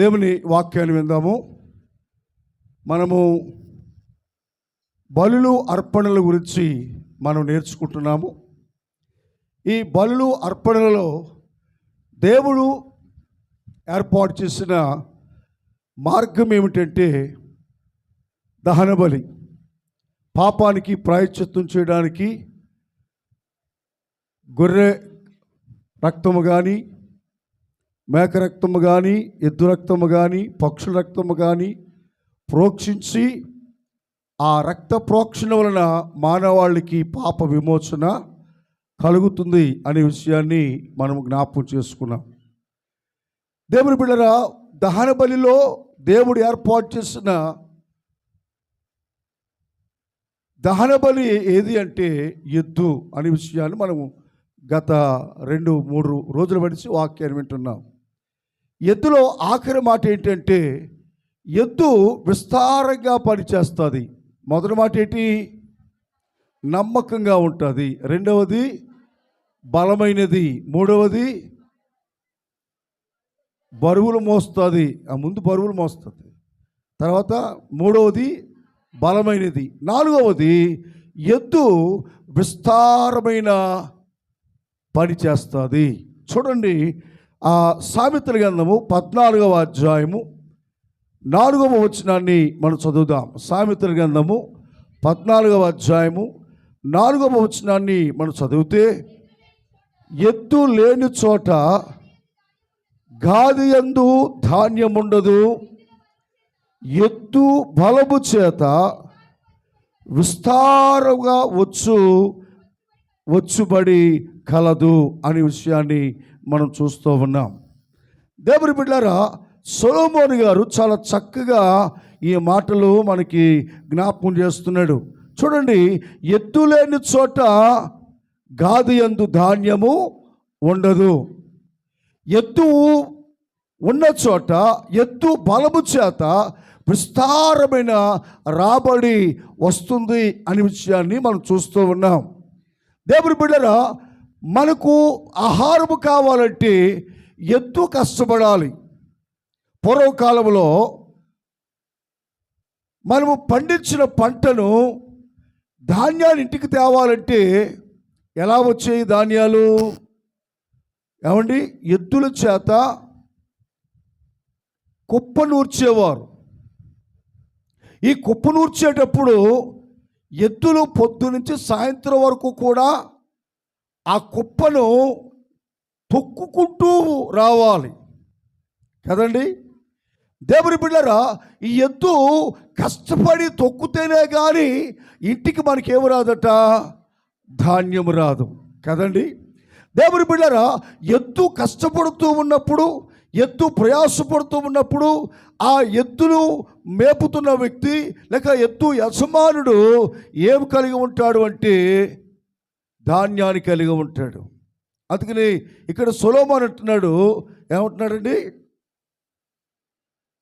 దేవుని వాక్యాన్ని విందాము. మనము బలులు అర్పణల గురించి మనం నేర్చుకుంటున్నాము. ఈ బలులు అర్పణలలో దేవుడు ఏర్పాటు చేసిన మార్గం ఏమిటంటే దహన బలి. పాపానికి ప్రాయశ్చిత్తం చేయడానికి గొర్రె రక్తము కానీ మేక రక్తము కానీ ఎద్దు రక్తము కానీ పక్షుల రక్తము కానీ ప్రోక్షించి ఆ రక్త ప్రోక్షణ వలన మానవాళికి పాప విమోచన కలుగుతుంది అనే విషయాన్ని మనం జ్ఞాపకం చేసుకున్నాం. దేవుని బిడ్డరా దహన బలిలో దేవుడు ఏర్పాటు చేసిన దహన బలి ఏది అంటే ఎద్దు అనే విషయాన్ని మనము గత రెండు మూడు రోజులు పడిచి వాక్యాన్ని వింటున్నాం. ఎద్దులో ఆఖరి మాట ఏంటంటే ఎద్దు విస్తారంగా పనిచేస్తుంది. మొదటి మాట ఏంటి? నమ్మకంగా ఉంటుంది. రెండవది బలమైనది. మూడవది బరువులు మోస్తుంది. ఆ ముందు బరువులు మోస్తుంది. తర్వాత మూడవది బలమైనది. నాలుగవది ఎద్దు విస్తారమైన పని చేస్తుంది. చూడండి ఆ సామెతల గ్రంథము పద్నాలుగవ అధ్యాయము నాలుగవ వచనాన్ని మనం చదువుదాం. సామెతల గ్రంథము పద్నాలుగవ అధ్యాయము నాలుగవ వచనాన్ని మనం చదివితే ఎద్దు లేని చోట గాది యందు ధాన్యం ఉండదు ఎద్దు బలము చేత విస్తారంగా వచ్చు వచ్చుబడి కలదు అనే విషయాన్ని మనం చూస్తూ ఉన్నాం. దేవుని బిడ్డారా సొలోమోని గారు చాలా చక్కగా ఈ మాటలు మనకి జ్ఞాపకం చేస్తున్నాడు. చూడండి ఎత్తు లేని చోట గాది యందు ధాన్యము ఉండదు. ఎత్తు ఉన్న చోట ఎత్తు బలము చేత విస్తారమైన రాబడి వస్తుంది అనే విషయాన్ని మనం చూస్తూ ఉన్నాం. దేవుని బిడ్డరా మనకు ఆహారము కావాలంటే ఎంతో కష్టపడాలి. పూర్వకాలంలో మనము పండించిన పంటను ధాన్యాన్ని ఇంటికి తేవాలంటే ఎలా వచ్చాయి ధాన్యాలు? ఏమండి? ఎద్దుల చేత కుప్ప నూర్చేవారు. ఈ కుప్ప నూర్చేటప్పుడు ఎద్దులు పొద్దు నుంచి సాయంత్రం వరకు కూడా ఆ కుప్పను తొక్కుకుంటూ రావాలి. కదండి? దేవుని బిడ్డరా ఈ ఎద్దు కష్టపడి తొక్కుతేనే కానీ ఇంటికి మనకేం రాదట? ధాన్యం రాదు. కదండి? దేవుని బిడ్డరా ఎద్దు కష్టపడుతూ ఉన్నప్పుడు ఎద్దు ప్రయాసపడుతూ ఉన్నప్పుడు ఆ ఎద్దును మేపుతున్న వ్యక్తి లేక ఎద్దు యజమానుడు ఏం కలిగి ఉంటాడు అంటే ధాన్యాన్ని కలిగి ఉంటాడు. అందుకని ఇక్కడ సొలోమాన్ అంటున్నాడు. ఏమంటున్నాడండి?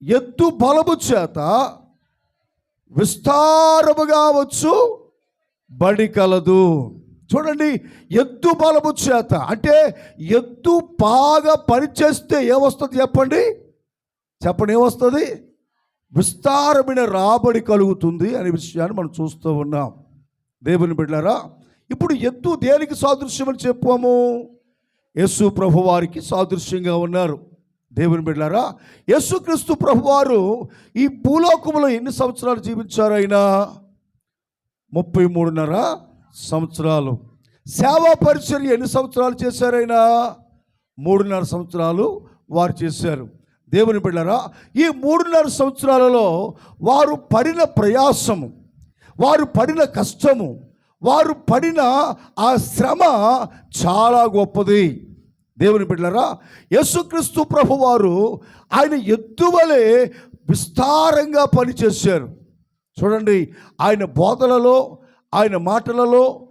ఎత్తు బలము చేత విస్తారముగా వచ్చు బడి కలదు. చూడండి ఎద్దు బలము చేత. అంటే ఎద్దు బాగా పనిచేస్తే ఏమొస్తుంది చెప్పండి? చెప్పండి ఏమొస్తుంది? విస్తారమైన రాబడి కలుగుతుంది అనే విషయాన్ని మనం చూస్తూ ఉన్నాం. దేవుని బిడ్డారా ఇప్పుడు ఎద్దు దేనికి సాదృశ్యం అని చెప్పాము? యేసు ప్రభువారికి సాదృశ్యంగా ఉన్నారు. దేవుని బిడ్డారా యేసుక్రీస్తు ప్రభువారు ఈ భూలోకములో ఎన్ని సంవత్సరాలు జీవించారు ఆయన? ముప్పై మూడున్నర సంవత్సరాలు. సేవా పరిచర్య ఎన్ని సంవత్సరాలు చేశారైనా మూడున్నర సంవత్సరాలు వారు చేశారు. దేవుని బిడ్డారా ఈ మూడున్నర సంవత్సరాలలో వారు పడిన ప్రయాసము వారు పడిన కష్టము వారు పడిన ఆ శ్రమ చాలా గొప్పది. దేవుని బిడ్డలరా యేసుక్రీస్తు ప్రభు వారు ఆయన ఎద్దువలే విస్తారంగా పనిచేశారు. చూడండి ఆయన బోధలలో ఆయన మాటలలో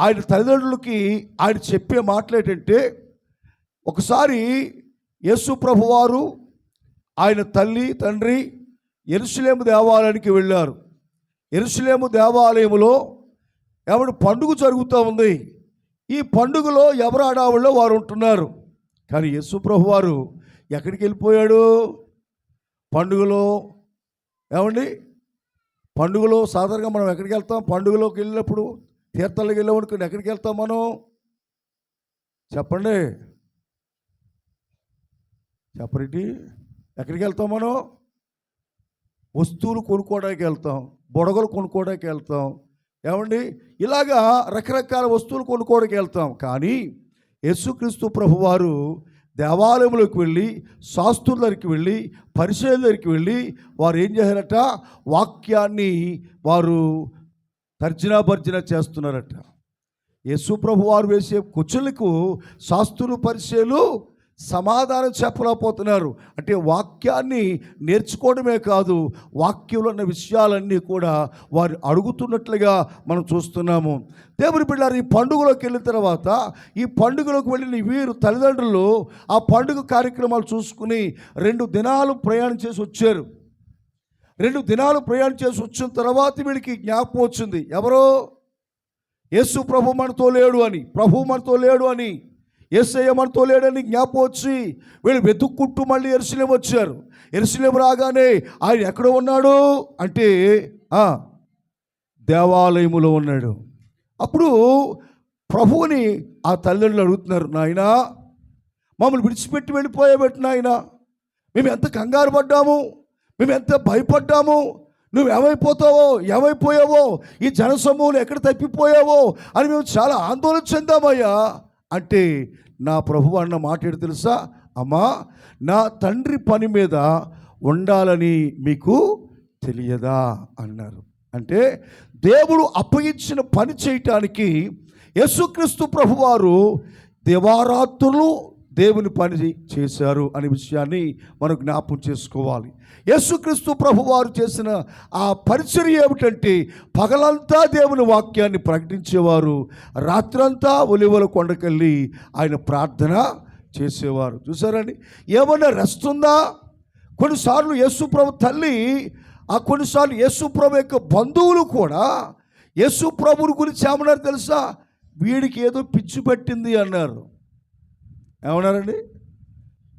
ఆయన తల్లిదండ్రులకి ఆయన చెప్పే మాటలు ఏంటంటే ఒకసారి యేసు ప్రభువారు ఆయన తల్లి తండ్రి ఎరుసలేము దేవాలయానికి వెళ్ళారు. ఎరుసలేము దేవాలయంలో ఎవడు పండుగ జరుగుతూ ఉంది ఈ పండుగలో ఎవరు ఆడావుల్లో వారు ఉంటున్నారు. కానీ యేసుప్రభు వారు ఎక్కడికి వెళ్ళిపోయాడు? పండుగలో ఏమండి? పండుగలో సాధారణంగా మనం ఎక్కడికి వెళ్తాం? పండుగలోకి వెళ్ళినప్పుడు తీర్థాలకు వెళ్ళేవాడికి ఎక్కడికి వెళ్తాం మనం? చెప్పండి. చెప్పరేటి? ఎక్కడికి వెళ్తాం మనం? వస్తువులు కొనుక్కోవడానికి వెళ్తాం బుడగలు కొనుక్కోవడానికి వెళ్తాం ఏమండి? ఇలాగా రకరకాల వస్తువులు కొనుక్కోవడానికి వెళ్తాం. కానీ యేసుక్రీస్తు ప్రభువారు దేవాలయంలోకి వెళ్ళి శాస్త్రుల దగ్గరికి వెళ్ళి పరిచయం దగ్గరికి వెళ్ళి వారు ఏం చేశారట? వాక్యాన్ని వారు తర్జనా భర్జన చేస్తున్నారట. యేసు ప్రభు వారు వేసే కుచ్చులకు శాస్త్రులు పరిచయలు సమాధానం చెప్పలేకపోతున్నారు. అంటే వాక్యాన్ని నేర్చుకోవడమే కాదు వాక్యంలో ఉన్న విషయాలన్నీ కూడా వారు అడుగుతున్నట్లుగా మనం చూస్తున్నాము. దేవుని బిడ్డారు ఈ పండుగలోకి వెళ్ళిన తర్వాత ఈ పండుగలోకి వెళ్ళిన వీరు తల్లిదండ్రులు ఆ పండుగ కార్యక్రమాలు చూసుకుని రెండు దినాలు ప్రయాణం చేసి వచ్చారు. రెండు దినాలు ప్రయాణం చేసి వచ్చిన తర్వాత వీడికి జ్ఞాపకం వచ్చింది. ఎవరో? యేసు ప్రభు మనతో లేడు అని. ప్రభు మనతో లేడు అని. యేసయ్య మనతో లేడని జ్ఞాపకం వచ్చి వీళ్ళు వెతుక్కుంటూ మళ్ళీ ఎరుసలేం వచ్చారు. ఎరుసలేం రాగానే ఆయన ఎక్కడ ఉన్నాడు? అంటే దేవాలయములో ఉన్నాడు. అప్పుడు ప్రభువుని ఆ తల్లిదండ్రులు అడుగుతున్నారు నాయన మమ్మల్ని విడిచిపెట్టి వెళ్ళిపోయాబెట్టు నాయన మేము ఎంత కంగారు పడ్డాము? మేము ఎంత భయపడ్డాము? నువ్వు ఏమైపోతావో ఏమైపోయావో ఈ జనసమూహం ఎక్కడ తప్పిపోయావో అని మేము చాలా ఆందోళన చెందామయ్యా. అంటే నా ప్రభు అన్న మాట తెలుసా? అమ్మా నా తండ్రి పని మీద ఉండాలని మీకు తెలియదా? అన్నారు. అంటే దేవుడు అప్పగించిన పని చేయటానికి యేసుక్రీస్తు ప్రభువారు దివారాత్రులు దేవుని పని చేశారు అనే విషయాన్ని మనం జ్ఞాపం చేసుకోవాలి. యేసుక్రీస్తు ప్రభువారు చేసిన ఆ పరిచర్య ఏమిటంటే పగలంతా దేవుని వాక్యాన్ని ప్రకటించేవారు రాత్రంతా ఒలివల కొండకెళ్ళి ఆయన ప్రార్థన చేసేవారు. చూసారండి ఏమన్నా రెస్ట్ ఉందా? కొన్నిసార్లు యేసు ప్రభు తల్లి ఆ కొన్నిసార్లు యేసు ప్రభు యొక్క బంధువులు కూడా యేసు ప్రభుని గురించి ఏమన్నారు తెలుసా? వీడికి ఏదో పిచ్చి పట్టింది అన్నారు. ఏమన్నారండి?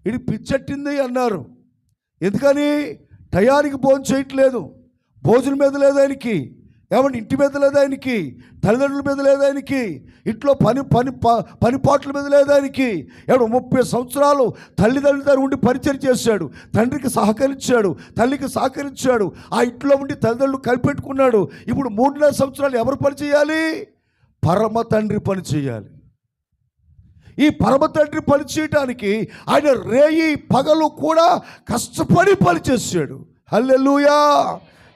ఇది పిచ్చట్టింది అన్నారు. ఎందుకని టయానికి భోజనం చేయట్లేదు? భోజనం మీద లేదు ఆయనకి. ఏమంటే ఇంటి మీద లేదు ఆయనకి. తల్లిదండ్రుల మీద లేదు ఆయనకి. ఇంట్లో పని పని ప- పనిపాట్ల మీద లేదు ఆయనకి. ఏమన్నా ముప్పై సంవత్సరాలు తల్లిదండ్రుల దగ్గర ఉండి పరిచయం చేశాడు. తండ్రికి సహకరించాడు. తల్లికి సహకరించాడు. ఆ ఇంట్లో ఉండి తల్లిదండ్రులు కలిపెట్టుకున్నాడు ఇప్పుడు మూడున్నర సంవత్సరాలు ఎవరు పని చేయాలి? పరమ తండ్రి పని చేయాలి. ఈ పరమ తండ్రి పనిచేయటానికి ఆయన రేయి పగలు కూడా కష్టపడి పని చేశాడు. హల్లెలూయా!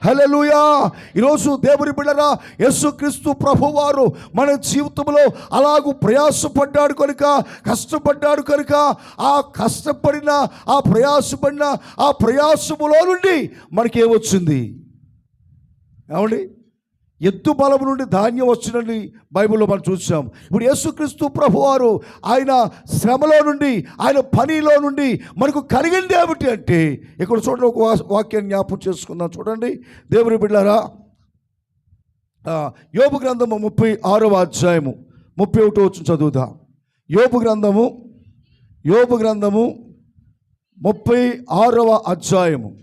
హల్లెలూయా! ఈరోజు దేవుని బిడ్డరా యేసుక్రీస్తు ప్రభువారు మన జీవితంలో అలాగూ ప్రయాసపడ్డాడు కనుక కష్టపడ్డాడు కనుక ఆ కష్టపడిన ఆ ప్రయాసపడిన ఆ ప్రయాసములో నుండి మనకేమొచ్చింది? ఏమండి? ఎత్తు బలము నుండి ధాన్యం వచ్చినని బైబిల్లో మనం చూసాం. ఇప్పుడు యేసుక్రీస్తు ప్రభువారు ఆయన శ్రమలో నుండి ఆయన పనిలో నుండి మనకు కలిగింది ఏమిటి అంటే ఇక్కడ చూడండి ఒక వాక్యాన్ని జ్ఞాపకం చేసుకుందాం చూడండి. దేవుని బిడ్డారా యోపు గ్రంథము ముప్పై ఆరవ అధ్యాయము ముప్పై ఒకటో వచ్చి చదువుదాం. యోపు గ్రంథము యోపు గ్రంథము ముప్పై ఆరవ అధ్యాయము.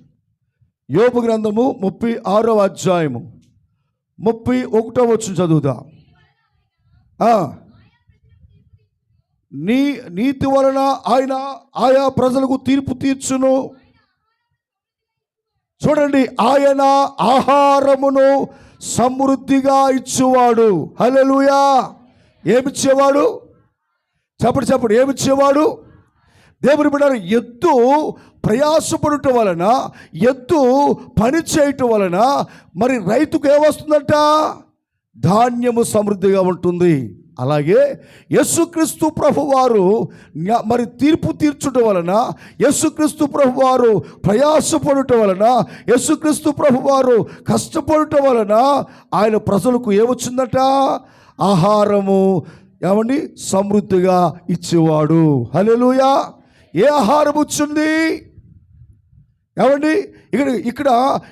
యోపు గ్రంథము ముప్పై ఆరవ అధ్యాయము. ముప్పై ఒకటో వచ్చు చదువుదా. నీ నీతి వలన ఆయన ఆయా ప్రజలకు తీర్పు తీర్చును. చూడండి ఆయన ఆహారమును సమృద్ధిగా ఇచ్చేవాడు. హలలుయా ఏమిచ్చేవాడు? చెప్పడు చెప్పడు ఏమిచ్చేవాడు? దేవుని బిడ్డారు ఎద్దు ప్రయాసపడటం వలన ఎద్దు పని చేయటం వలన మరి రైతుకు ఏమొస్తుందంట ధాన్యము సమృద్ధిగా ఉంటుంది. అలాగే యేసుక్రీస్తు ప్రభువారు మరి తీర్పు తీర్చుట వలన యేసుక్రీస్తు ప్రభువారు ప్రయాసపడుట వలన యేసుక్రీస్తు ప్రభువారు కష్టపడుట వలన ఆయన ప్రజలకు ఏమొచ్చిందట ఆహారము ఏమండి? సమృద్ధిగా ఇచ్చేవాడు. హల్లెలూయా! ఏ ఆహారం వచ్చింది? ఏమండి? ఇక్కడ ఇక్కడ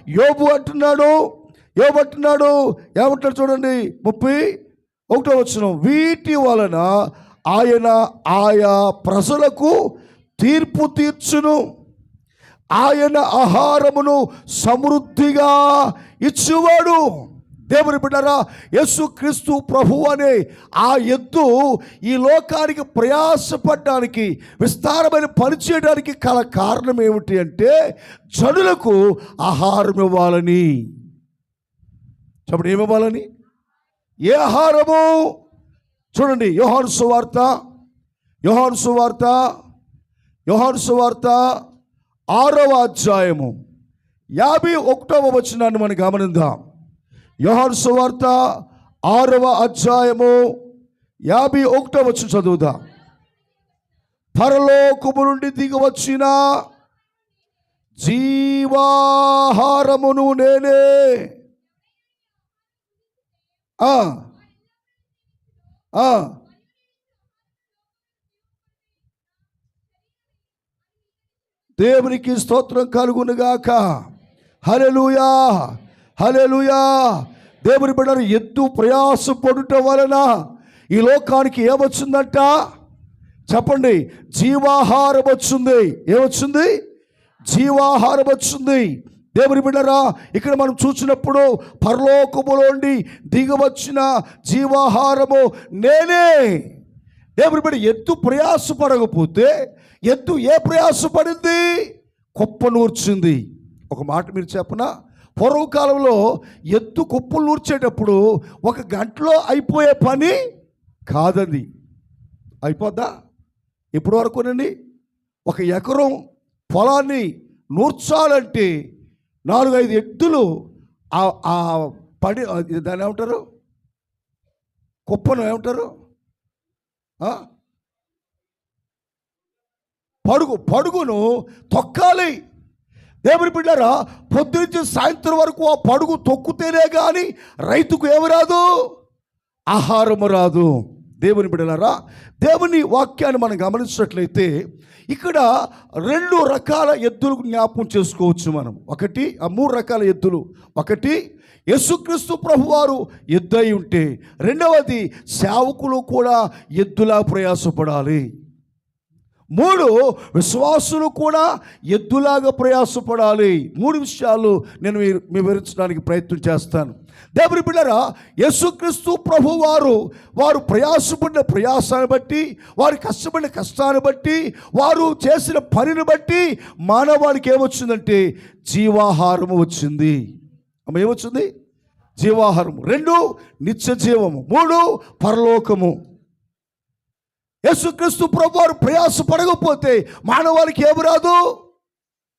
యోబు అంటున్నాడు. యోబు అంటున్నాడు. ఏమంటున్నాడు చూడండి. ముప్పై ఒకటో వచ్చిన వీటి వలన ఆయన ఆయా ప్రజలకు తీర్పు తీర్చును. ఆయన ఆహారమును సమృద్ధిగా ఇచ్చేవాడు. దేవుని బిడ్డరా యేసు క్రీస్తు ప్రభు అనే ఆ ఎద్దు ఈ లోకానికి ప్రయాసపడడానికి విస్తారమైన పని చేయడానికి కల కారణం ఏమిటి అంటే జనులకు ఆహారం ఇవ్వాలని. చెప్పండి ఏమివ్వాలని ఏ ఆహారము? చూడండి యోహాను సువార్త యోహాను సువార్త యోహాను సువార్త ఆరవ అధ్యాయము. యాభై ఒకటవ వచనాన్ని మనం గమనిద్దాం. యోహాను సువార్త ఆరవ అధ్యాయము యాభై ఒకటో వచ్చి చదువుదాం. పరలోకము నుండి దిగవచ్చిన జీవాహారమును నేనే. ఆ దేవునికి స్తోత్రం కలుగునుగాక. హలలుయా హలెలుయా దేవుని బిడ్డను ఎద్దు ప్రయాసపడుట వలన ఈ లోకానికి ఏమొచ్చిందంట చెప్పండి. జీవాహారం వచ్చింది. ఏమొచ్చింది జీవాహారం వచ్చింది. దేవుని బిడ్డరా ఇక్కడ మనం చూసినప్పుడు పరలోకములోండి దిగవచ్చిన జీవాహారము నేనే. దేవుని బిడ్డ ఎత్తు ప్రయాసపడకపోతే ఎత్తు ఏ ప్రయాసపడింది కుప్ప నూర్చింది. ఒక మాట మీరు చెప్పనా? పూర్వకాలంలో ఎత్తు కుప్పలు నూర్చేటప్పుడు ఒక గంటలో అయిపోయే పని కాదండి. అయిపోద్దా? ఇప్పటి వరకునండి. ఒక ఎకరం పొలాన్ని నూర్చాలంటే నాలుగైదు ఎద్దులు ఆ- ఆ పడి దాన్ని ఏమంటారు? కుప్పను ఏమంటారు? పడుగు పడుగును తొక్కాలి. దేవుని బిడ్డారా పొద్దునుంచి సాయంత్రం వరకు ఆ పడుగు తొక్కుతేనే కానీ రైతుకు ఏమి రాదు? ఆహారము రాదు. దేవుని బిడ్డలారా దేవుని వాక్యాన్ని మనం గమనించినట్లయితే ఇక్కడ రెండు రకాల ఎద్దులు జ్ఞాపకం చేసుకోవచ్చు మనం ఒకటి ఆ మూడు రకాల ఎద్దులు. ఒకటి యేసుక్రీస్తు ప్రభువారు ఎద్దు అయి ఉంటే రెండవది సేవకులు కూడా ఎద్దులా ప్రయాసపడాలి. మూడు విశ్వాసులు కూడా ఎద్దులాగా ప్రయాసపడాలి. మూడు విషయాలు నేను వివరించడానికి ప్రయత్నం చేస్తాను. దేవుని బిడ్డరా యేసుక్రీస్తు ప్రభు వారు వారు ప్రయాసపడిన ప్రయాసాన్ని బట్టి వారు కష్టపడిన కష్టాన్ని బట్టి వారు చేసిన పనిని బట్టి మానవాళికి ఏమొచ్చిందంటే జీవాహారము వచ్చింది. అమ్మ ఏమొచ్చింది? జీవాహారము. రెండు నిత్య జీవము మూడు పరలోకము. యేసుక్రీస్తు ప్రభు వారు ప్రయాస పడకపోతే మానవాళికి ఏమి రాదు?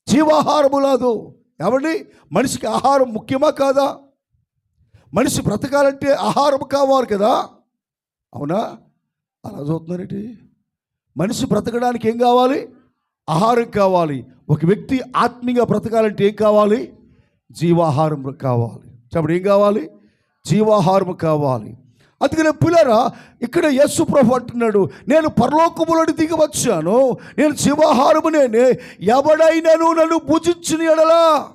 జీవాహారము రాదు. ఏమండి మనిషికి ఆహారం ముఖ్యమా కాదా? మనిషి బ్రతకాలంటే ఆహారం కావాలి కదా? అవునా? అలా చదువుతున్నారేంటి? మనిషి బ్రతకడానికి ఏం కావాలి? ఆహారం కావాలి. ఒక వ్యక్తి ఆత్మీయంగా బ్రతకాలంటే ఏం కావాలి? జీవాహారం కావాలి. చెప్పండి ఏం కావాలి? జీవాహారం కావాలి. అందుకనే పిల్లరా ఇక్కడ యస్సు ప్రభు అంటున్నాడు నేను పరలోకములను దిగి వచ్చాను నేను జీవాహారమునే నేనే ఎవడైనాను నన్ను భుజించిన ఎడలా?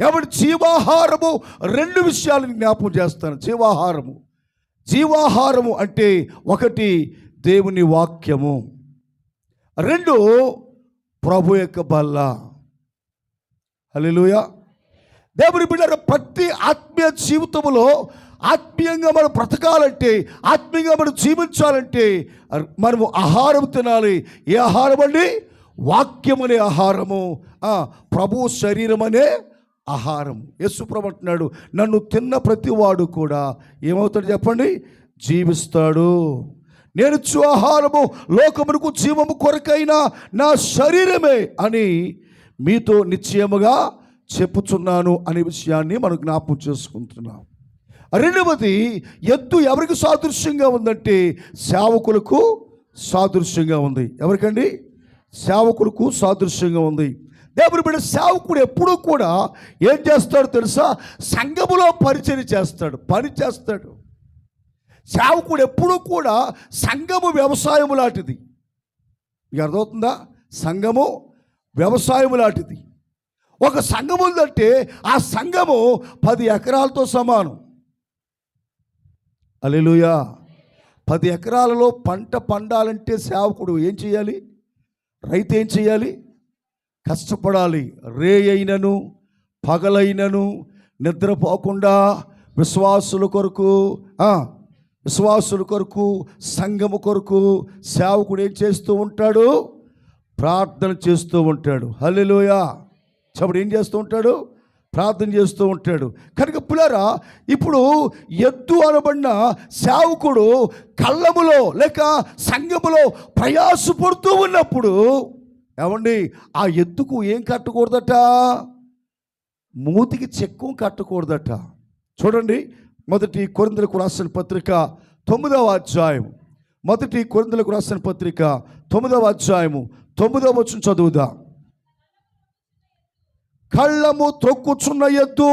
ఎవడి జీవాహారము? రెండు విషయాలను జ్ఞాపకం చేస్తాను. జీవాహారము. జీవాహారము అంటే ఒకటి దేవుని వాక్యము. రెండు ప్రభు యొక్క బల్ల. హల్లెలూయా. దేవుని బిడ్డ ప్రతి ఆత్మీయ జీవితంలో ఆత్మీయంగా మనం బ్రతకాలంటే ఆత్మీయంగా మనం జీవించాలంటే మనము ఆహారం తినాలి. ఏ ఆహారం అండి? వాక్యం అనే ఆహారము. ప్రభు శరీరం అనే ఆహారం. యశుప్రభు అంటున్నాడు నన్ను తిన్న ప్రతివాడు కూడా ఏమవుతాడు చెప్పండి? జీవిస్తాడు. నేను ఇచ్చు ఆహారము లోకమునకు జీవము కొరకైనా నా శరీరమే అని మీతో నిశ్చయముగా చెప్పుచున్నాను అనే విషయాన్ని మనం జ్ఞాపకం చేసుకుంటున్నాం. రెండవది ఎద్దు ఎవరికి సాదృశ్యంగా ఉందంటే సేవకులకు సాదృశ్యంగా ఉంది. ఎవరికండి? సేవకులకు సాదృశ్యంగా ఉంది. దేవుని బిడ్డ సేవకుడు ఎప్పుడూ కూడా ఏం చేస్తాడు తెలుసా? సంఘములో పరిచయం చేస్తాడు పని చేస్తాడు. సేవకుడు ఎప్పుడూ కూడా సంఘము వ్యవసాయం లాంటిది. మీకు అర్థమవుతుందా? సంఘము వ్యవసాయం లాంటిది. ఒక సంఘం ఉందంటే ఆ సంఘము పది ఎకరాలతో సమానం. అలెలుయా పది ఎకరాలలో పంట పండాలంటే సేవకుడు ఏం చేయాలి? రైతు ఏం చేయాలి? కష్టపడాలి. రే అయినను పగలైనను నిద్రపోకుండా విశ్వాసుల కొరకు విశ్వాసుల కొరకు సంఘము కొరకు సేవకుడు ఏం చేస్తూ ఉంటాడు? ప్రార్థన చేస్తూ ఉంటాడు. హల్లెలూయా. చెప్పుడు ఏం చేస్తూ ఉంటాడు? ప్రార్థన చేస్తూ ఉంటాడు. కనుక పులారా ఇప్పుడు ఎద్దు అనబడిన సేవకుడు కళ్ళములో లేక సంఘములో ప్రయాసపడుతూ ఉన్నప్పుడు ఏమండి ఆ ఎద్దుకు ఏం కట్టకూడదట? మూతికి చెక్కు కట్టకూడదట. చూడండి మొదటి కొరిందలకు రాసిన పత్రిక తొమ్మిదవ అధ్యాయం మొదటి కొరిందలకు రాసిన పత్రిక తొమ్మిదవ అధ్యాయము. తొమ్మిదవ వచ్చిన చదువుదా. కళ్ళము త్రొక్కుచున్న ఎద్దు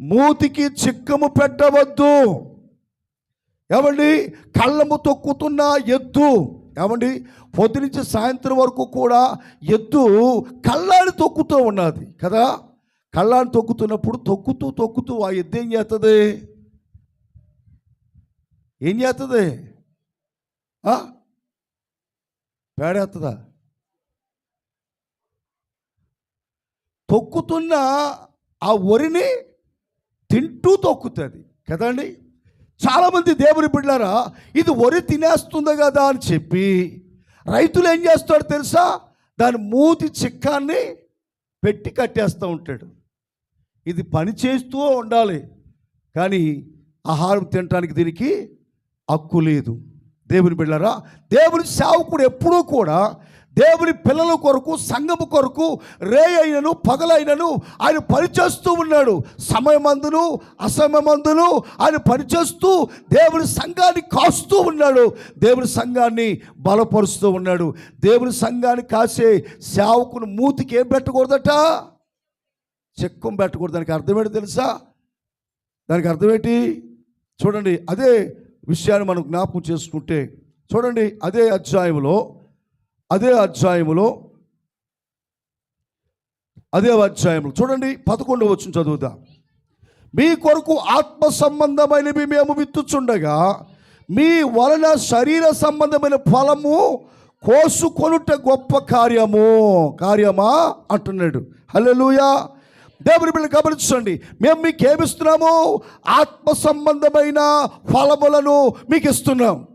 మూతికి చిక్కము పెట్టవద్దు. ఏమండి? కళ్ళము తొక్కుతున్న ఎద్దు ఏమండి? పొద్దు నుంచి సాయంత్రం వరకు కూడా ఎద్దు కళ్ళాన్ని తొక్కుతూ ఉన్నది కదా? కళ్ళాన్ని తొక్కుతున్నప్పుడు తొక్కుతూ తొక్కుతూ ఆ ఎద్దు ఏం చేస్తుంది ఏం చేస్తుంది పేడేస్తుందా తొక్కుతున్న ఆ వరిని తింటూ తొక్కుతుంది. కదండి చాలామంది దేవుని బిడ్డారా ఇది వరి తినేస్తుంది కదా అని చెప్పి రైతులు ఏం చేస్తాడు తెలుసా? దాని మూతి చిక్కాన్ని పెట్టి కట్టేస్తూ ఉంటాడు. ఇది పని చేస్తూ ఉండాలి కానీ ఆహారం తినడానికి దీనికి హక్కు లేదు. దేవుని బిళ్ళరా దేవుని సేవకుడు ఎప్పుడూ కూడా దేవుని పిల్లల కొరకు సంఘము కొరకు రే అయినను పగలైనను ఆయన పనిచేస్తూ ఉన్నాడు. సమయమందును అసమయమందును ఆయన పనిచేస్తూ దేవుని సంఘాన్ని కాస్తూ ఉన్నాడు. దేవుని సంఘాన్ని బలపరుస్తూ ఉన్నాడు. దేవుని సంఘాన్ని కాసే సేవకుని మూతికి ఏం పెట్టకూడదట? చెక్కం పెట్టకూడదు. దానికి అర్థమేంటి తెలుసా? దానికి అర్థమేంటి? చూడండి అదే విషయాన్ని మనం జ్ఞాపకం చేసుకుంటే చూడండి అదే అధ్యాయంలో అదే అధ్యాయములో అదే అధ్యాయంలో చూడండి పదకొండవ వచ్చిన చదువుదా. మీ కొరకు ఆత్మ సంబంధమైనవి మేము విత్తుచుండగా మీ వలన శరీర సంబంధమైన ఫలము కోసుకొనుట గొప్ప కార్యము. కార్యమా? అంటున్నాడు. హలోయా దేవుని బిడ్డ గమనించండి మేము మీకు ఏమిస్తున్నాము? ఆత్మ సంబంధమైన ఫలములను మీకు ఇస్తున్నాం.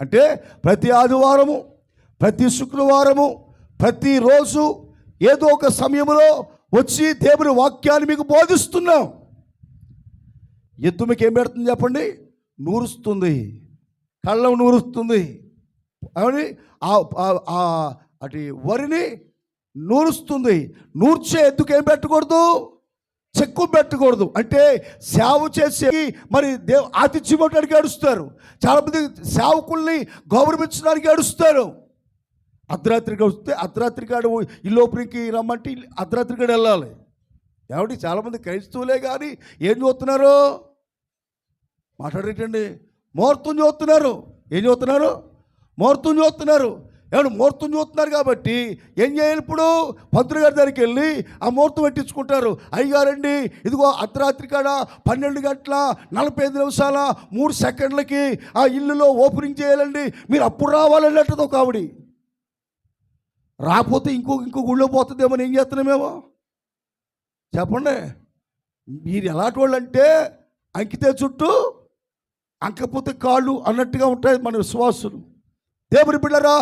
అంటే ప్రతి ఆదివారము ప్రతి శుక్రవారము ప్రతిరోజు ఏదో ఒక సమయంలో వచ్చి దేవుని వాక్యాన్ని మీకు బోధిస్తున్నాం. ఎద్దు మీకు ఏం పెడుతుంది చెప్పండి? నూరుస్తుంది. కళ్ళం నూరుస్తుంది. అవుని ఆ- అటు వరిని నూరుస్తుంది. నూర్చే ఎద్దుకు ఏం పెట్టకూడదు? చెక్కు పెట్టకూడదు. అంటే సేవ చేసి మరి దేవ్ ఆతిథ్యం అడిగి ఏడుస్తారు. చాలామంది సేవకుల్ని గౌరవించడానికి ఏడుస్తారు. అర్ధరాత్రికి వస్తే అర్ధరాత్రి కాడ ఈ లోపలికి రమ్మంటే అర్ధరాత్రి కాడ వెళ్ళాలి. ఏమిటి చాలామంది క్రైస్తవులే కానీ ఏం చూస్తున్నారు? మాట్లాడేటండి. ముహూర్తం చూస్తున్నారు. ఏం చూస్తున్నారు? ముహూర్తం చూస్తున్నారు. ఏమన్నా ముహూర్తం చూస్తున్నారు కాబట్టి ఏం చేయాలి ఇప్పుడు? పంతులు గారి దగ్గరికి వెళ్ళి ఆ ముహూర్తం పెట్టించుకుంటారు. అయ్యగారండి ఇదిగో అర్ధరాత్రి కాడ పన్నెండు గంటల నలభై ఐదు నిమిషాల మూడు సెకండ్లకి ఆ ఇల్లులో ఓపెనింగ్ చేయాలండి. మీరు అప్పుడు రావాలన్నట్టుదో అంటది ఒక ఆవిడ. రాకపోతే ఇంకో ఇంకో గుళ్ళో పోతుందేమో ఏం చేస్తున్నామేమో చెప్పండి. మీరు ఎలాంటి వాళ్ళు అంటే అంకితే చుట్టూ అంకపోతే కాళ్ళు అన్నట్టుగా ఉంటాయి మన విశ్వాసులు. దేవుని బిడ్డరా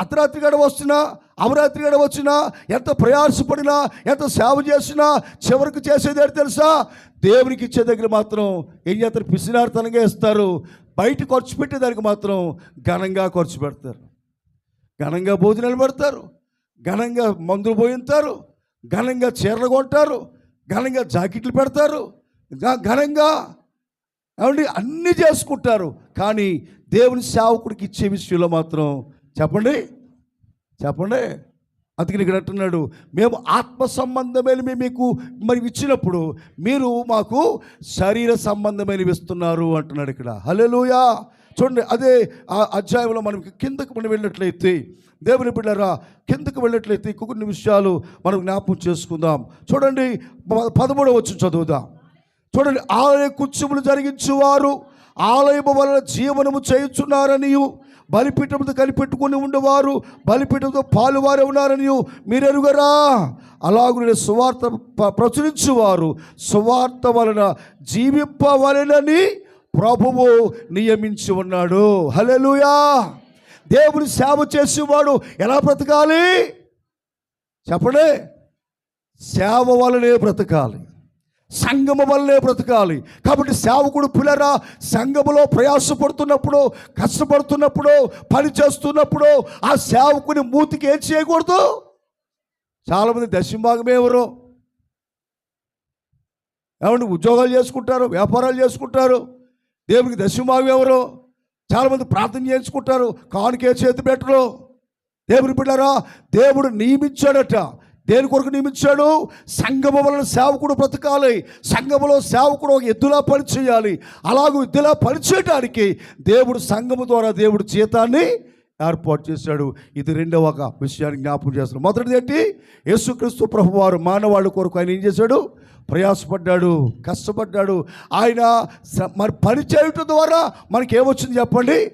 అర్ధరాత్రి గడ వస్తున్నా అవరాత్రి గడ వచ్చినా ఎంత ప్రయాసపడినా ఎంత సేవ చేసినా చివరికి చేసేది ఏంటి తెలుసా? దేవునికి ఇచ్చే దగ్గర మాత్రం ఏం చేస్తారు? పిసినార్తనంగా ఇస్తారు బయట ఖర్చు పెట్టేదానికి మాత్రం ఘనంగా ఖర్చు పెడతారు. ఘనంగా భోజనాలు పెడతారు. ఘనంగా మందులు పోయింటారు ఘనంగా చీరలు కొంటారు. ఘనంగా జాకెట్లు పెడతారు. ఘనంగా ఏమండి? అన్నీ చేసుకుంటారు. కానీ దేవుని సేవకుడికి ఇచ్చే విషయంలో మాత్రం చెప్పండి. చెప్పండి. అందుకని ఇక్కడ అంటున్నాడు మేము ఆత్మ సంబంధమైన మీకు మరి ఇచ్చినప్పుడు మీరు మాకు శరీర సంబంధమైనవి ఇస్తున్నారు అంటున్నాడు ఇక్కడ. హలో చూడండి అదే ఆ అధ్యాయంలో మనం కిందకు మనం వెళ్ళినట్లయితే దేవుని బిడ్డరా కిందకు వెళ్ళినట్లయితే కొన్ని విషయాలు మనం జ్ఞాపకం చేసుకుందాం. చూడండి పదమూడవ వచ్చి చదువుదాం. చూడండి ఆలయ కుత్సములు జరిగించేవారు ఆలయము వలన జీవనము చేయుచున్నారనియు బలిపీఠంతో కనిపెట్టుకుని ఉండేవారు బలిపీఠంతో పాలువారే ఉన్నారని మీరెరుగరా? ఎరుగరా సువార్త ప్రచురించేవారు సువార్త వలన జీవింపవలెనని ప్రభువు నియమించి ఉన్నాడు. హలెలుయా దేవుని సేవ చేసేవాడు ఎలా బ్రతకాలి? చెప్పండి. సేవ వల్లనే బ్రతకాలి. సంగమ వల్లనే బ్రతకాలి. కాబట్టి సేవకుడు పిల్లరా సంఘములో ప్రయాసపడుతున్నప్పుడు కష్టపడుతున్నప్పుడు పని చేస్తున్నప్పుడు ఆ సేవకుని మూతికి ఏం చేయకూడదు? చాలామంది దశంభాగమే ఎవరు? ఏమంటే ఉద్యోగాలు చేసుకుంటారు వ్యాపారాలు చేసుకుంటారు. దేవునికి దశమావి ఎవరు? చాలామంది ప్రార్థన చేయించుకుంటారు. కానుకే చేతి పెట్టరు? దేవుని బిడ్డారా దేవుడు నియమించాడట. దేని కొరకు నియమించాడు? సంగము వలన సేవకుడు బ్రతకాలి. సంఘములో సేవకుడు ఒక ఎద్దులా పనిచేయాలి. అలాగూ ఎద్దులా పనిచేయడానికి దేవుడు సంఘము ద్వారా దేవుడు జీతాన్ని ఏర్పాటు చేశాడు. ఇది రెండవ ఒక విషయాన్ని జ్ఞాపకం చేస్తున్నాడు మొదటిది ఏంటి? యేసుక్రీస్తు ప్రభువారు మానవాళ్ళ కొరకు ఆయన ఏం చేశాడు? ప్రయాసపడ్డాడు కష్టపడ్డాడు. ఆయన మరి పని చేయటం ద్వారా మనకి ఏమొచ్చింది చెప్పండి?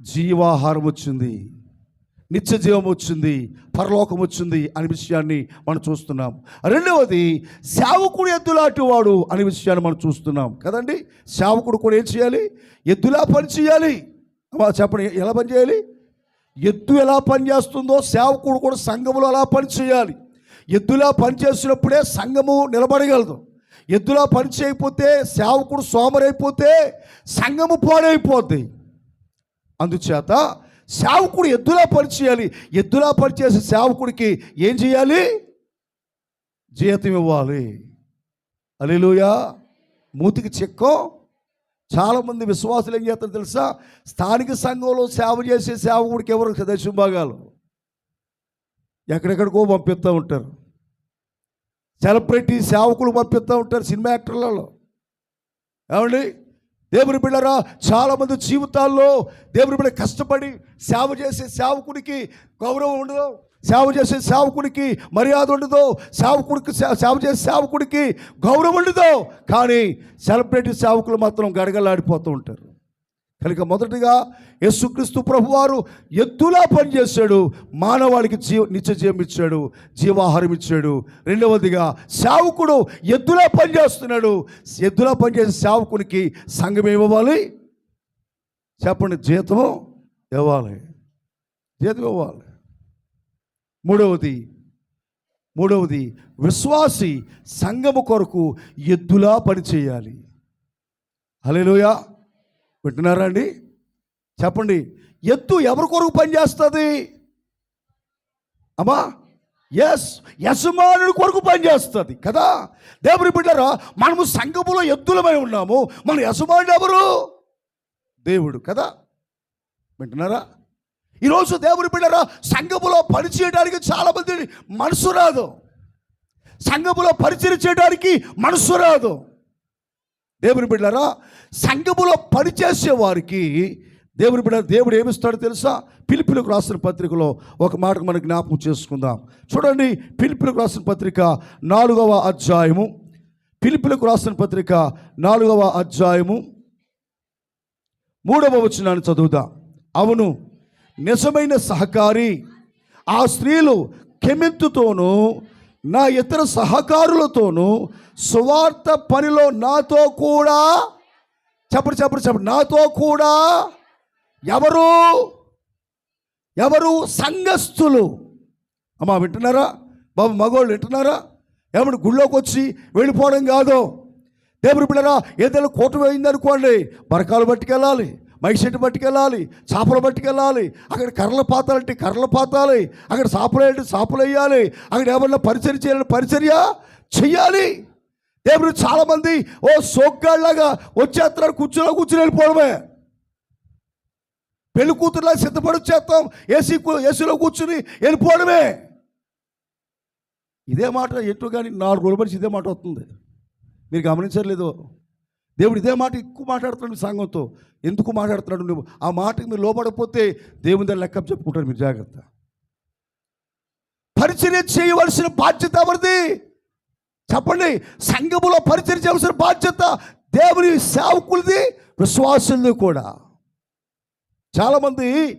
జీవాహారం వచ్చింది. నిత్య జీవం వచ్చింది. పరలోకం వచ్చింది అనే విషయాన్ని మనం చూస్తున్నాం. రెండవది సేవకుడు ఎద్దులాంటి వాడు అనే విషయాన్ని మనం చూస్తున్నాం. కదండి? సేవకుడు కూడా ఏం చేయాలి? ఎద్దులా పని చేయాలి. చెప్పండి ఎలా పని చేయాలి? ఎద్దు ఎలా పనిచేస్తుందో సేవకుడు కూడా సంఘములో అలా పని చేయాలి. ఎద్దులా పనిచేసినప్పుడే సంఘము నిలబడగలదు. ఎద్దులా పని చేయకపోతే సేవకుడు సోమరైపోతే సంఘము పాడైపోద్ది. అందుచేత సేవకుడు ఎద్దులా పనిచేయాలి ఎద్దులా పనిచేసే సేవకుడికి ఏం చేయాలి? జీతం ఇవ్వాలి. అలీలుయా మూతికి చిక్కం. చాలామంది విశ్వాసులు ఏం చేస్తారు తెలుసా? స్థానిక సంఘంలో సేవ చేసే సేవకుడికి ఎవరు దశభాగాలు ఎక్కడెక్కడికో పంపిస్తూ ఉంటారు. సెలబ్రిటీ సేవకులు పంపిస్తూ ఉంటారు సినిమా యాక్టర్లలో. ఏమండి? దేవుని బిడ్డరా చాలామంది జీవితాల్లో దేవుని బిడ్డ కష్టపడి సేవ చేసే సేవకుడికి గౌరవం ఉండదు. సేవ చేసే సేవకుడికి మర్యాద ఉండదు. సేవకుడికి సేవ చేసే సేవకుడికి గౌరవం ఉండదు. కానీ సెలబ్రిటీ సేవకులు మాత్రం గడగలాడిపోతూ ఉంటారు. కనుక మొదటిగా యేసుక్రీస్తు ప్రభువారు ఎద్దులా పనిచేశాడు మానవాళికి జీవ నిత్య జీవం ఇచ్చాడు జీవాహారం ఇచ్చాడు. రెండవదిగా సేవకుడు ఎద్దులా పనిచేస్తున్నాడు. ఎద్దులా పనిచేసే సేవకునికి సంఘం ఏమివ్వాలి? చెప్పండి జీతం ఇవ్వాలి. జీతం ఇవ్వాలి. మూడవది మూడవది విశ్వాసి సంఘము కొరకు ఎద్దులా పనిచేయాలి. హలోయా వింటున్నారా అండి? చెప్పండి. ఎత్తు ఎవరి కొరకు పనిచేస్తుంది? అమ్మా ఎస్ యజమానుడి కొరకు పనిచేస్తుంది కదా? దేవుని బిడ్డరా మనము సంఘములో ఎద్దులమై ఉన్నాము. మన యజమానుడు ఎవరు? దేవుడు కదా? వింటున్నారా? ఈరోజు దేవుని బిడ్డరా సంఘములో పనిచేయడానికి చాలామంది మనసు రాదు. సంఘములో పరిచయం చేయడానికి మనసు రాదు. దేవుని బిడ్డరా సంఘములో పనిచేసే వారికి దేవుని బిడ్డ దేవుడు ఏమిస్తాడో తెలుసా? పిలుపులకు రాసిన పత్రికలో ఒక మాట మనం జ్ఞాపకం చేసుకుందాం. చూడండి పిలుపులకు రాసిన పత్రిక నాలుగవ అధ్యాయము. పిలుపులకు రాసిన పత్రిక నాలుగవ అధ్యాయము. మూడవ వచనాన్ని చదువుదాం. అవును నిజమైన సహకారి ఆ స్త్రీలు కెమెత్తుతోనూ నా ఇతర సహకారులతోనూ సువార్త పనిలో నాతో కూడా చెప్పడు చెప్పడు చెప్పడు. నాతో కూడా ఎవరు? ఎవరు? సంఘస్థులు. అమ్మా వింటున్నారా? బాబు మగవాళ్ళు వింటున్నారా? ఏమన్నా గుళ్ళోకి వచ్చి వెళ్ళిపోవడం కాదు. దేవుడు బిడ్డరా ఏదైనా కూటమి అయింది బరకాలు పట్టుకెళ్ళాలి. మైసెట్ పట్టుకెళ్ళాలి చేపలు పట్టుకెళ్ళాలి అక్కడ కర్రల పాతాలంటే కర్రలు పాతాలి అక్కడ చేపలు వేయాలంటే చేపలు వేయాలి అక్కడ ఏమన్నా పరిచర్య చేయాలంటే పరిచర్య చెయ్యాలి. దేవుడు చాలామంది ఓ సోగ్గాళ్ళలాగా వచ్చేస్తున్నారు కూర్చోలో కూర్చుని వెళ్ళిపోవడమే. పెళ్ళి కూతురులా సిద్ధపడి వచ్చేస్తాం ఏసీ ఏసీలో కూర్చుని వెళ్ళిపోవడమే. ఇదే మాట ఎటు కానీ నాలుగు రోజుల మనిషి ఇదే మాట వస్తుంది. మీరు గమనించలేదు దేవుడు ఇదే మాట ఎక్కువ మాట్లాడుతున్నాడు సంఘంతో. ఎందుకు మాట్లాడుతున్నాడు నువ్వు? ఆ మాటకి మీరు లోపడకపోతే దేవుని దగ్గర లెక్క చెప్పుకుంటారు మీరు జాగ్రత్త. పరిచర్య చేయవలసిన బాధ్యత ఎవరిది? చెప్పండి. సంఘములో పరిచయం చేయవలసిన బాధ్యత దేవుని సేవకులది విశ్వాసులది కూడా. చాలామంది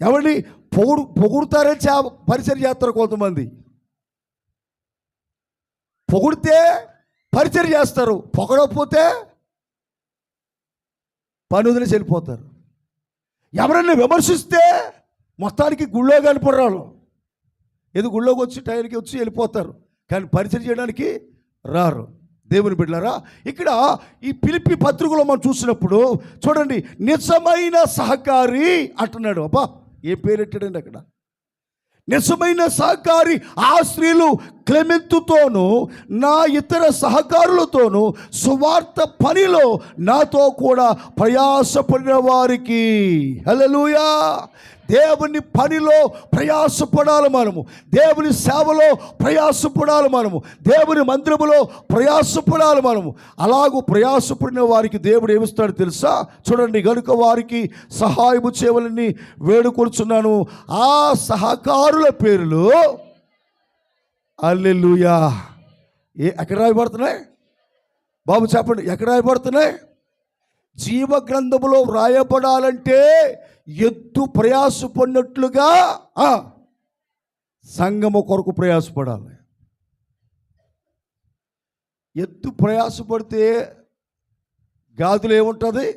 ఎవరిని పొగుడు పొగుడుతారే చే పరిచయం చేస్తారు కొంతమంది. పొగిడితే పరిచయం చేస్తారు. పొగడకపోతే పని వదిలేసి వెళ్ళిపోతారు. ఎవరన్నా విమర్శిస్తే మొత్తానికి గుళ్ళో కనపడరాళ్ళు ఏదో గుళ్ళోకి వచ్చి టైర్కి వచ్చి వెళ్ళిపోతారు. కానీ పరిచయం చేయడానికి రారు. దేవుని బిడ్డలారా ఇక్కడ ఈ పిలిపి పత్రికలో మనం చూసినప్పుడు చూడండి నిజమైన సహకారి అంటున్నాడు. అబ్బా ఏ పేరెట్టాడండి అక్కడ? నిజమైన సహకారి ఆ స్త్రీలు క్లెమెంతుతోనూ నా ఇతర సహకారులతోనూ సువార్త పనిలో నాతో కూడా ప్రయాసపడిన వారికి. హలలుయా దేవుని పనిలో ప్రయాసపడాలి మనము. దేవుని సేవలో ప్రయాసపడాలి మనము. దేవుని మందిరములో ప్రయాసపడాలి మనము. అలాగూ ప్రయాసపడిన వారికి దేవుడు ఏమిస్తాడు తెలుసా? చూడండి గనుక వారికి సహాయము చేయవలని వేడుకొలుచున్నాను ఆ సహకారుల పేర్లు అల్లెలుయా ఏ ఎక్కడ రాయబడుతున్నాయి? బాబు చెప్పండి ఎక్కడ రాయబడుతున్నాయి? జీవ గ్రంథములో వ్రాయబడాలంటే ఎద్దు ప్రయాసపడినట్లుగా సంగము కొరకు ప్రయాసపడాలి. ఎద్దు ప్రయాసపడితే గాదులు ఏముంటుంది?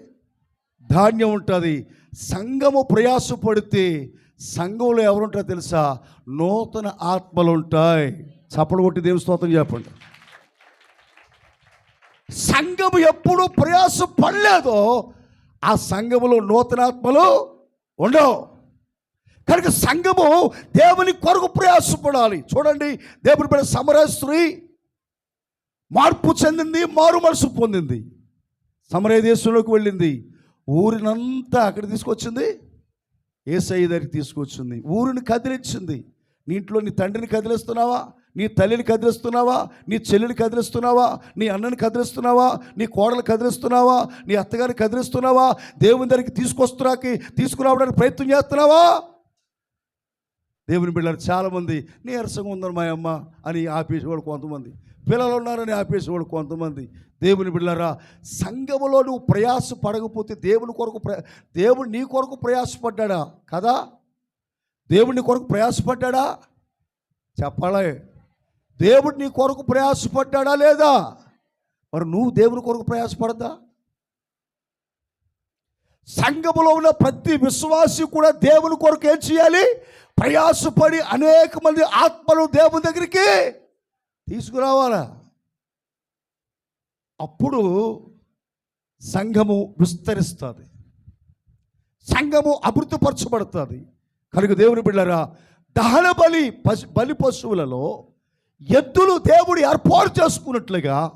ధాన్యం ఉంటుంది. సంఘము ప్రయాసపడితే సంఘంలో ఎవరుంటారో తెలుసా? నూతన ఆత్మలు ఉంటాయి చప్పలు కొట్టి దేవు స్తోత్రం చెప్పండి. సంఘము ఎప్పుడు ప్రయాస పడలేదో ఆ సంఘములో నూతనాత్మలు ఉండవు. కనుక సంఘము దేవుని కొరకు ప్రయాసపడాలి. చూడండి దేవుని పడే సమరస్త్రీ మార్పు చెందింది మారు మనసు పొందింది. సమరయ దేశంలోకి వెళ్ళింది. ఊరినంతా అక్కడ తీసుకొచ్చింది. ఏసఐ దగ్గరికి తీసుకొచ్చింది. ఊరిని కదిలించింది. నీ ఇంట్లో నీ తండ్రిని కదిలిస్తున్నావా? నీ తల్లిని కదిలిస్తున్నావా? నీ చెల్లెని కదిలిస్తున్నావా? నీ అన్నని కదిలిస్తున్నావా? నీ కోడలు కదిలిస్తున్నావా? నీ అత్తగారిని కదిలిస్తున్నావా? దేవుని దగ్గరికి తీసుకొస్తున్నాకి తీసుకురావడానికి ప్రయత్నం చేస్తున్నావా? దేవుని బిడ్డలు చాలామంది నీరసంగా ఉందని మా అమ్మ అని ఆపేసేవాడు కొంతమంది. పిల్లలు ఉన్నారని ఆపేసేవాడు కొంతమంది. దేవుని బిడ్డరా సంఘములో నువ్వు ప్రయాస పడకపోతే దేవుని కొరకు ప్ర దేవుడు నీ కొరకు ప్రయాసపడ్డా కదా? దేవుని కొరకు ప్రయాసపడ్డా చెప్పాలే? దేవుడు నీ కొరకు ప్రయాసపడ్డా లేదా? మరి నువ్వు దేవుని కొరకు ప్రయాసపడద్దా? సంఘములో ఉన్న ప్రతి విశ్వాసి కూడా దేవుని కొరకు ఏం చేయాలి? ప్రయాసపడి అనేక మంది ఆత్మలు దేవుని దగ్గరికి తీసుకురావాలా? అప్పుడు సంఘము విస్తరిస్తుంది. సంఘము అభివృద్ధిపరచబడుతుంది. కనుక దేవుని బిళ్ళరా దహన బలి పశు బలి పశువులలో ఎద్దులు దేవుడు ఏర్పాటు చేసుకున్నట్లుగా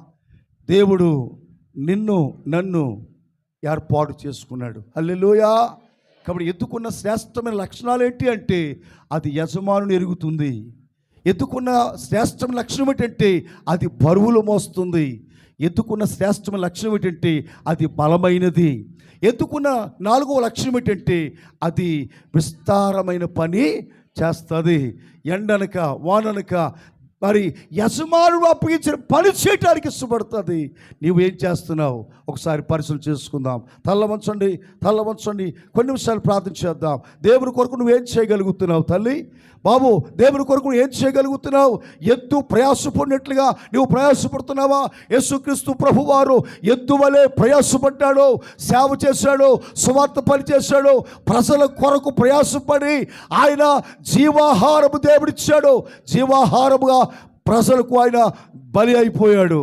దేవుడు నిన్ను నన్ను ఏర్పాటు చేసుకున్నాడు. హల్లెలూయా. కాబట్టి ఎత్తుకున్న శ్రేష్టమైన లక్షణాలు ఏంటి అంటే అది యజమానుని ఎరుగుతుంది. ఎత్తుకున్న శ్రేష్టమైన లక్షణం ఏంటంటే అది బరువులు మోస్తుంది. ఎత్తుకున్న శ్రేష్టమైన లక్షణం ఏంటంటే అది బలమైనది. ఎత్తుకున్న నాలుగవ లక్షణం ఏంటంటే అది విస్తారమైన పని చేస్తుంది. ఎండనక వాననక మరి యజమానుడు అప్పగించిన పని చేయటానికి ఇష్టపడుతుంది. నీవు ఏం చేస్తున్నావు? ఒకసారి పరిశీలన చేసుకుందాం. తల్ల వంచండి తల్ల వంచండి. కొన్ని నిమిషాలు ప్రార్థన చేద్దాం. దేవుని కొరకు నువ్వేం చేయగలుగుతున్నావు తల్లి? బాబు దేవుని కొరకు ఏం చేయగలుగుతున్నావు? ఎద్దు ప్రయాసపడినట్లుగా నువ్వు ప్రయాసపడుతున్నావా? యేసుక్రీస్తు ప్రభువారు ఎద్దు వలె ప్రయాసపడ్డాడు సేవ చేశాడు సువార్త పని చేశాడు ప్రజల కొరకు ప్రయాసపడి ఆయన జీవాహారము దేవుడిచ్చాడు. జీవాహారముగా ప్రజలకు ఆయన బలి అయిపోయాడు.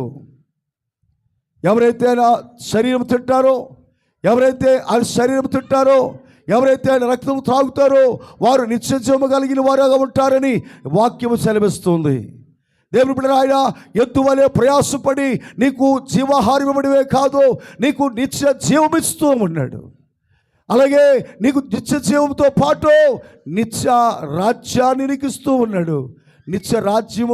ఎవరైతే ఆయన శరీరం తింటారో ఎవరైతే ఆయన శరీరం తింటారో ఎవరైతే ఆయన రక్తం త్రాగుతారో వారు నిత్యజీవము కలిగిన వారుగా ఉంటారని వాక్యము సెలవిస్తుంది. దేవుని బిడ్డ ఆయన ఎద్దువలే ప్రయాసపడి నీకు జీవాహారం ఇవ్వడమే కాదు నీకు నిత్య జీవమిస్తూ ఉన్నాడు. అలాగే నీకు నిత్య జీవంతో పాటు నిత్య రాజ్యాన్ని నీకు ఇస్తూ ఉన్నాడు. నిత్య రాజ్యం